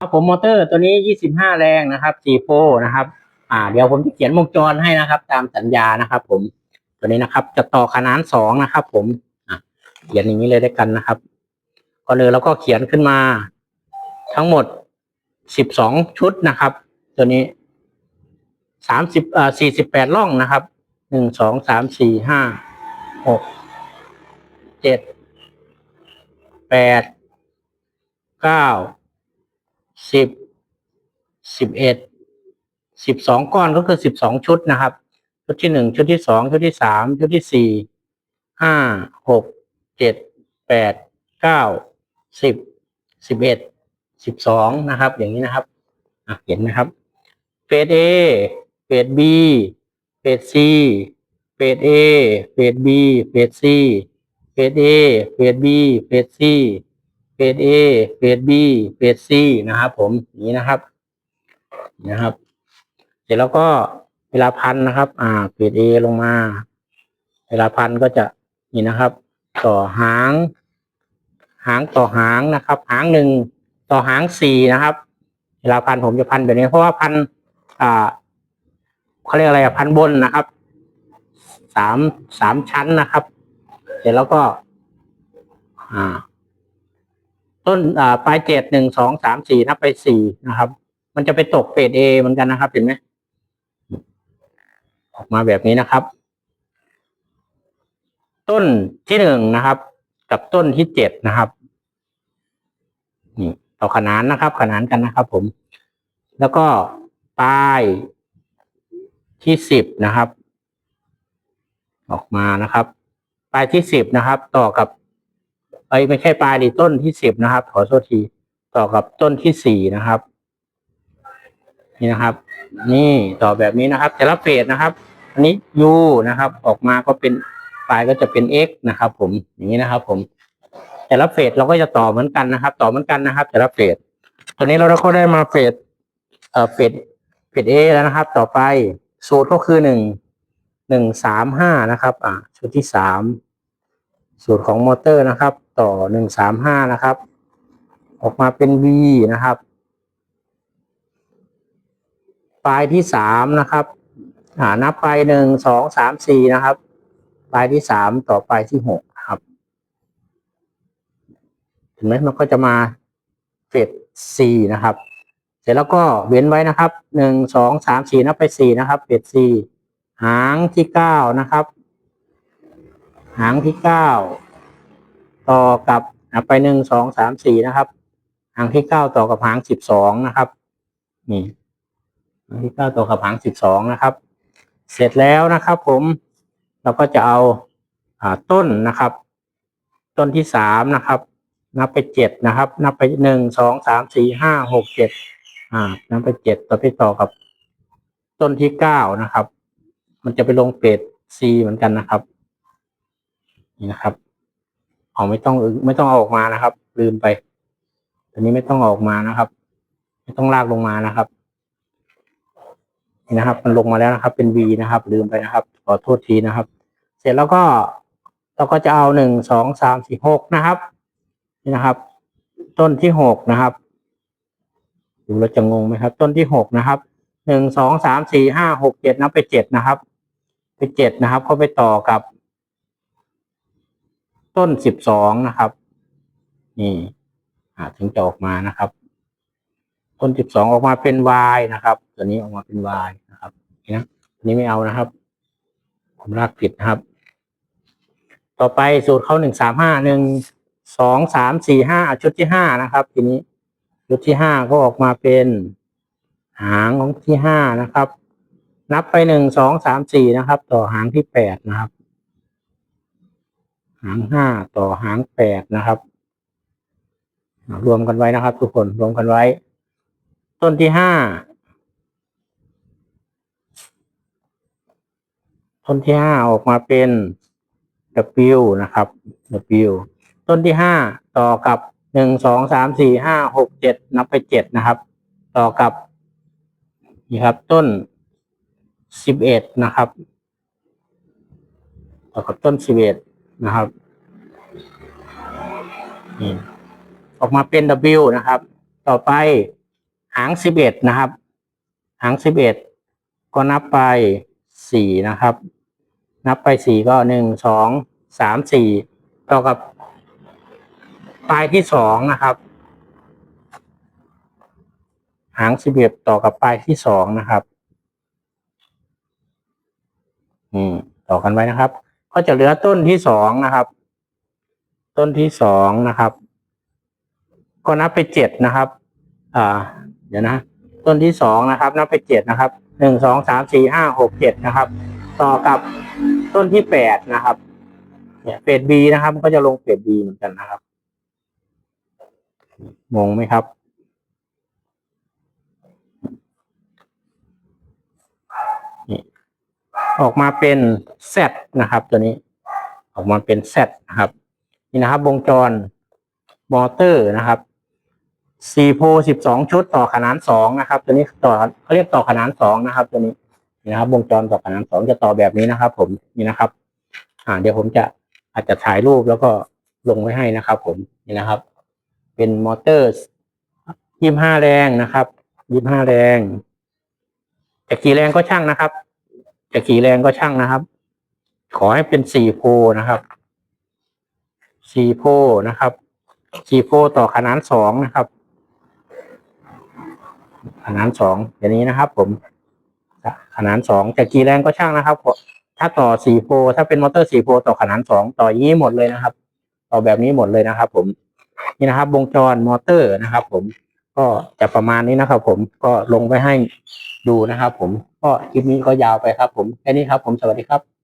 ครับผมมอเตอร์ตัวนี้ 25 แรงนะครับ4โฟนะครับ อ่า เดี๋ยวผมจะเขียนวงจรให้นะครับ ตามสัญญานะครับ ผม ตัวนี้นะครับ จะต่อขนานสองนะครับ ผม อะ เขียนอย่างนี้เลยได้กันนะครับก่อนเลยแล้วก็เขียนขึ้นมา ทั้งหมด 12 ชุดนะครับ ตัวนี้ 30เอ่อ48ร่องนะครับหนึ่งสองสาม สิบสิบเอ็ดสิบสองก้อนก็คือสิบสองชุดนะครับ ชุดที่หนึ่งชุดที่สองชุดที่สามชุดที่สี่ห้าหกเจ็ดแปดเก้าสิบสิบเอ็ดสิบสองนะครับ อย่างนี้นะครับอะเห็นไหมครับเฟสเอเฟสบีเฟสซีเฟสเอเฟสบีเฟสซีเฟสเอเฟสบีเฟสซี เฟสเอเฟสบีเฟสซีนะครับ ผมนี้นะครับนะครับ เสร็จแล้วก็เวลาพันนะครับ อ่าเฟสเอลงมา เวลาพันก็จะนี่นะครับ ต่อหาง หางต่อหางนะครับ หางหนึ่งต่อหางสี่นะครับ เวลาพันผมจะพันแบบนี้เพราะว่าพันอ่าเขาเรียกอะไรอะพันบนนะครับสามสามชั้นนะครับ เสร็จแล้วก็ อ่า ต้นอ่าปลายเจ็ดหนึ่งสองสามสี่นับไปสี่นะครับ มันจะไปตกเฟสเอเหมือนกันนะครับ เห็นไหมออกมาแบบนี้นะครับ ต้นที่หนึ่งนะครับ กับต้นที่เจ็ดนะครับนี่ต่อขนานนะครับ ขนานกันนะครับ ผม แล้วก็ป้ายที่สิบนะครับ ออกมานะครับป้ายที่สิบนะครับ ต่อกับ เอ้ยไม่ใช่ปลายดิต้นที่สิบนะครับ ขอโทษทีต่อกับต้นที่สี่นะครับ นี่นะครับ นี่ต่อแบบนี้นะครับ แต่ละเฟสนะครับ อันนี้ U นะครับ ออกมาก็เป็นปลายก็จะเป็น X นะครับ ผมอย่างนี้นะครับ ผม แต่ละเฟสเราก็จะต่อเหมือนกันนะครับ ต่อเหมือนกันนะครับ แต่ละเฟสตอนนี้เราก็ได้มาเฟสเอ่อเฟสเฟส A แล้วนะครับ ต่อไปสูตรก็คือหนึ่งหนึ่งสามห้านะครับ อ่าชุดที่สาม สูตรของมอเตอร์นะครับ ต่อหนึ่งสามห้านะครับ ออกมาเป็น V นะครับ ปลายที่สามนะครับอ่านับไปหนึ่งสองสามสี่นะครับ ปลายที่สามต่อปลายที่หกครับเห็นไหมมันก็จะมาเฟสสี่นะครับ เสร็จแล้วก็เว้นไว้นะครับหนึ่งสองสามสี่นับไปสี่นะครับเฟสสี่หางที่เก้านะครับ หางที่เก้าต่อกับไปหนึ่งสองสามสี่นะครับ หางที่เก้าต่อกับหางสิบสองนะครับนี่หางที่เก้าตัวกับหางสิบสองนะครับ เสร็จแล้วนะครับผมเราก็จะเอาอ่าต้นนะครับ ต้นที่สามนะครับ นับไปเจ็ดนะครับ นับไปหนึ่งสองสามสี่ห้าหกเจ็ดอ่านับไปเจ็ดต่อไปต่อกับต้นที่เก้านะครับ มันจะไปลงเฟสซีเหมือนกันนะครับ นี่นะครับเอาไม่ต้องไม่ต้องเอาออกมานะครับ ลืมไปตัวนี้ไม่ต้องอออกมานะครับ ไม่ต้องลากลงมานะครับนี่นะครับ มันลงมาแล้วนะครับ เป็น V นะครับ ลืมไปนะครับขอโทษทีนะครับ เสร็จแล้วก็เราก็จะเอาหนึ่งสองสามสี่หกนะครับนี่นะครับ ต้นที่หกนะครับดูแล้วจะงงไหมครับ ต้นที่หกนะครับหนึ่งสองสามสี่ห้าหกเจ็ดนับไปเจ็ดนะครับ ไปเจ็ดนะครับเข้าไปต่อกับ ต้นสิบสองนะครับ นี่อ่าถึงจะออกมานะครับ ต้นสิบสองออกมาเป็น Y นะครับ ตัวนี้ออกมาเป็น Y นะครับนี่นะตัวนี้ไม่เอานะครับ ผมลากผิดนะครับ ต่อไปสูตรเขาหนึ่งสามห้าหนึ่งสองสามสี่ห้าชุดที่ห้านะครับ ทีนี้ชุดที่ห้าก็ออกมาเป็นหางของที่ห้านะครับ นับไปหนึ่งสองสามสี่นะครับ ต่อหางที่แปดนะครับ หางห้าต่อหางแปดนะครับรวมกันไว้นะครับ ทุกคนรวมกันไว้ ต้นที่ห้าต้นที่ห้าออกมาเป็น W นะครับ W ต้นที่ห้าต่อกับหนึ่งสองสามสี่ห้าหกเจ็ดนับไปเจ็ดนะครับ ต่อกับนี่ครับ ต้นสิบเอ็ดนะครับ ต่อกับต้นสิบเอ็ด นะครับนี่ออกมาเป็น W นะครับ ต่อไปหางสิบเอ็ดนะครับ หางสิบเอ็ดก็นับไปสี่นะครับ นับไปสี่ก็หนึ่งสองสามสี่ต่อกับปลายที่สองนะครับ หางสิบเอ็ดต่อกับปลายที่สองนะครับ อืมต่อกันไว้นะครับ ก็จะเหลือต้นที่สองนะครับ ต้นที่สองนะครับ ก็นับไปเจ็ดนะครับ อ่า เดี๋ยวนะ ต้นที่สองนะครับ นับไปเจ็ดนะครับหนึ่งสองสามสี่ห้าหกเจ็ดนะครับ ต่อกับต้นที่แปดนะครับ เนี่ยเฟสบีนะครับ ก็จะลงเฟสบีเหมือนกันนะครับงงไหมครับออกมาเป็น Z นะครับ ตัวนี้ออกมาเป็น Z นะครับ นี่นะครับ วงจรมอเตอร์นะครับสี่โพสิบสองชุดต่อขนานสองนะครับ ตัวนี้ต่อเขาเรียกต่อขนานสองนะครับ ตัวนี้นี่นะครับ วงจรต่อขนานสองจะต่อแบบนี้นะครับ ผมนี่นะครับ อ่า เดี๋ยวผมจะอาจจะถ่ายรูปแล้วก็ลงไว้ให้นะครับ ผมนี่นะครับ เป็นมอเตอร์ยี่ห้าแรงนะครับยี่ห้าแรงจะกี่แรงก็ช่างนะครับจะกี่แรงก็ช่างนะครับ ขอให้เป็นสี่โพลนะครับสี่โพลนะครับสี่โพลต่อขนานสองนะครับ ขนานสองอย่างนี้นะครับ ผมขนานสองจะกี่แรงก็ช่างนะครับถ้าต่อสี่โพลถ้าเป็นมอเตอร์สี่โพลต่อขนานสองต่ออย่างนี้หมดเลยนะครับ ต่อแบบนี้หมดเลยนะครับ ผมนี่นะครับ วงจรมอเตอร์นะครับ ผมก็จะประมาณนี้นะครับ ผมก็ลงไปให้ดูนะครับ ผมก็คลิปนี้ก็ยาวไปครับ ผมแค่นี้ครับ ผมสวัสดีครับ